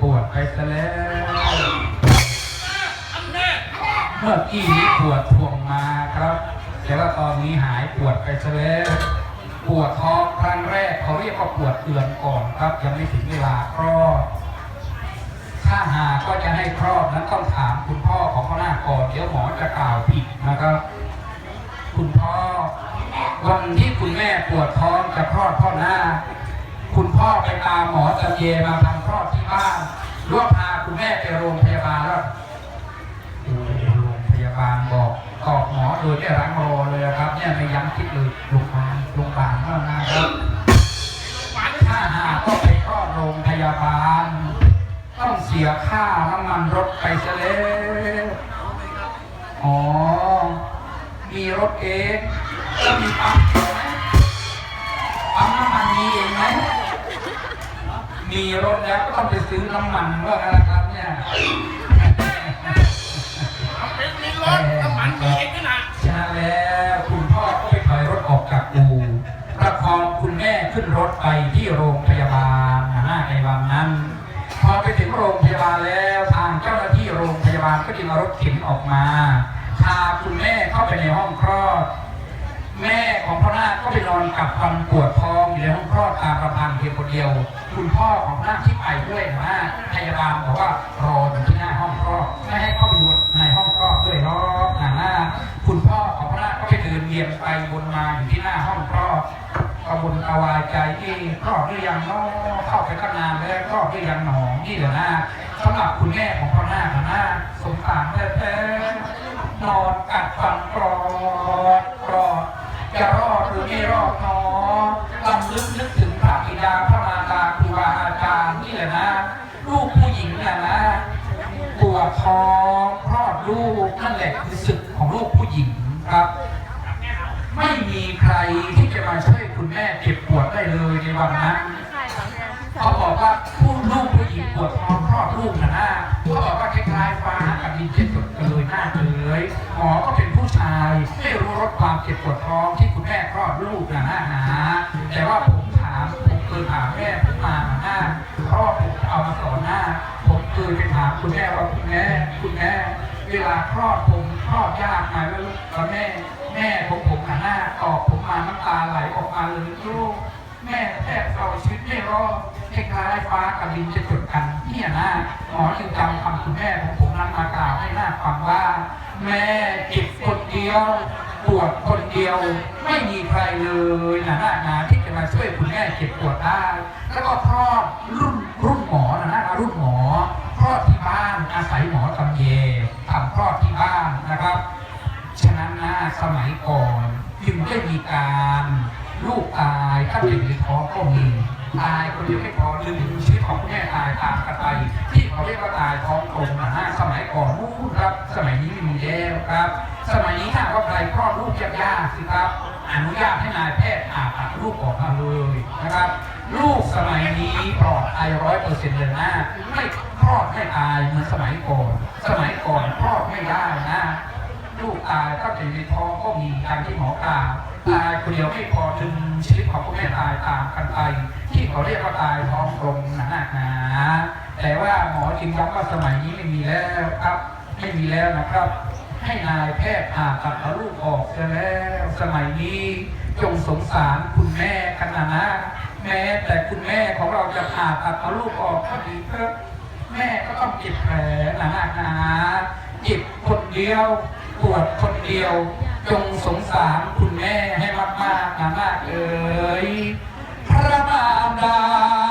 ปวดไปซะแล้วเมื่อกี้นี้ปวดท่วงมาครับ แต่ว่าตอนนี้หายปวดไปซะแล้วปวดท้องครั้งแรกเขาเรียกว่าปวดเดือนก่อนครับ ยังไม่ถึงเวลาคลอดถ้าหาก็จะให้คลอดนั้นต้องถามคุณพ่อของข้าหน้าก่อนเดี๋ยวหมอจะกล่าวผิดนะครับ คุณพ่อวันที่คุณแม่ปวดท้องจะคลอดพ่อหน้า พ่อไปตามหมอตะเยมาทำคลอดที่บ้านหรือว่าพาคุณแม่ไปโรงพยาบาลแล้วโอ้โรงพยาบาลบอกตอบหมอโดยไม่รังรอเลยครับ เนี่ยไม่ยั้งคิดเลยโรงพยาบาลโรงพยาบาลเท่านั้นครับถ้าหากก็ไปคลอดโรงพยาบาล ต้องเสียค่าน้ำมันรถไปซะแล้วอ๋อ มีรถเองแล้วมีปั๊มเองไหมปั๊ม มีรถแล้วก็ต้องไปซื้อน้ำมันว่างั้นนะครับเนี่ยเป็นมีรถน้ำมันมีเองขนาดฉะนั้นแล้วคุณพ่อก็ไปถอยรถออกจากอู่ประคองคุณแม่ขึ้นรถไปที่โรงพยาบาลหน้าในวันนั้น พอไปถึงโรงพยาบาลแล้วทางเจ้าหน้าที่โรงพยาบาลก็จึงเอารถเข็นออกมาพาคุณแม่เข้าไปในห้องคลอด แม่ของพ่อนาคก็ไปนอนกับฟันปวดท้องอยู่ในห้องคลอดตามลำพังเพียงคนเดียว คุณพ่อของพ่อนาคที่ไปด้วยนะพยาบาลบอกว่ารออยู่ที่หน้าห้องคลอดไม่ให้เข้าไปดูในห้องคลอดด้วยรอกนะคุณพ่อของพ่อนาคก็ไปเดินเวียนไปวนมาอยู่ที่หน้าห้องคลอดกระวนกระวายใจที่คลอดหรือยังเนาะเข้าไปตั้งนานแล้วคลอดหรือยังหนอนี่เหรอนะสำหรับคุณแม่ของพ่อนาคนะสงสารแท้ๆนอนกัดฟันกรอดกรอ ไม่รอดเนอลำลึกนึกถึงพระบิดาพระมารดาครูบาอาจารย์นี่แหละนะ ลูกผู้หญิงน่ะนะปวดท้องคลอดลูกนั่นแหละคือศึกของลูกผู้หญิงครับ ไม่มีใครที่จะมาช่วยคุณแม่เจ็บปวดได้เลยในวันนั้นเขาบอกว่าผู้ลูกผู้หญิงปวดท้องคลอดลูกนะนะเขาบอกว่าคล้ายๆฟ้ากับดินเจ็บปวดเลยหน้าเลยหมอก็เป็นผู้ชายไม่รู้รส ความเจ็บปวดท้องที่คุณแม่คลอดลูกนะนะนะแต่ว่าผมถามผมเคยถามแม่ผมมาหนะเพราะว่าผมเอามาสอนหน้า ผมเคยไปถามคุณแม่ว่าคุณแม่คุณแม่เวลาคลอดผมคลอดยากไหมลูกแล้วแม่ แม่ผมผมหันหน้าตอบผมมาน้ำตาไหลออกมาเลยลูกแม่แทบเอาชีวิตไม่รอดคล้ายๆฟ้ากับดินจะจดกัน เนี่ยนะหมอจึงจำคำคุณแม่ของผมนั้นมากล่าวให้หน้าฟังว่า แม่เจ็บคนเดียวปวดคนเดียวไม่มีใครเลยนะหน้านาที่จะมาช่วยคุณแม่เจ็บปวดได้แล้วก็คลอดรุ่นรุ่นหมอนะนะรุ่นหมอคลอดที่บ้านอาศัยหมอตำเยทำคลอดที่บ้านนะครับ ฉะนั้นนะสมัยก่อนจึงได้มีการลูกตายถ้าเป็นในท้องก็มี ตายคนเดียวไม่พอดึงชีวิตของคุณแม่ตายตามกันไป ที่เขาเรียกว่าตายท้องกลมนะฮะสมัยก่อนนู่นครับ สมัยนี้ไม่มีแล้วครับ สมัยนี้ถ้าว่าใครคลอดลูกยากๆสิครับ อนุญาตให้นายแพทย์ผ่าตัดลูกออกมาเลยนะครับ ลูกสมัยนี้ปลอดภัยร้อยเปอร์เซ็นต์เลยนะไม่คลอดไม่ตายเหมือนสมัยก่อน สมัยก่อนคลอดไม่ได้นะลูกตายก็อยู่ในท้องก็มีตามที่หมอกาตายคนเดียวไม่พอถึงชีวิตของคุณแม่ตายตามกันไป เขาเรียกว่าตายท้องกลมหนาหนาแต่ว่าหมอจึงย้ำว่าสมัยนี้ไม่มีแล้วครับ ไม่มีแล้วนะครับ ให้นายแพทย์ผ่าตัดเอาลูกออกเสียแล้ว สมัยนี้จงสงสารคุณแม่กันนะนะแม้แต่คุณแม่ของเราจะผ่าตัดเอาลูกออกก็ดีเพิ่มแม่ก็ต้องเจ็บแผลหนาหนาเจ็บคนเดียวปวดคนเดียว จงสงสารคุณแม่ให้มากๆนะมากเอ่ย nada.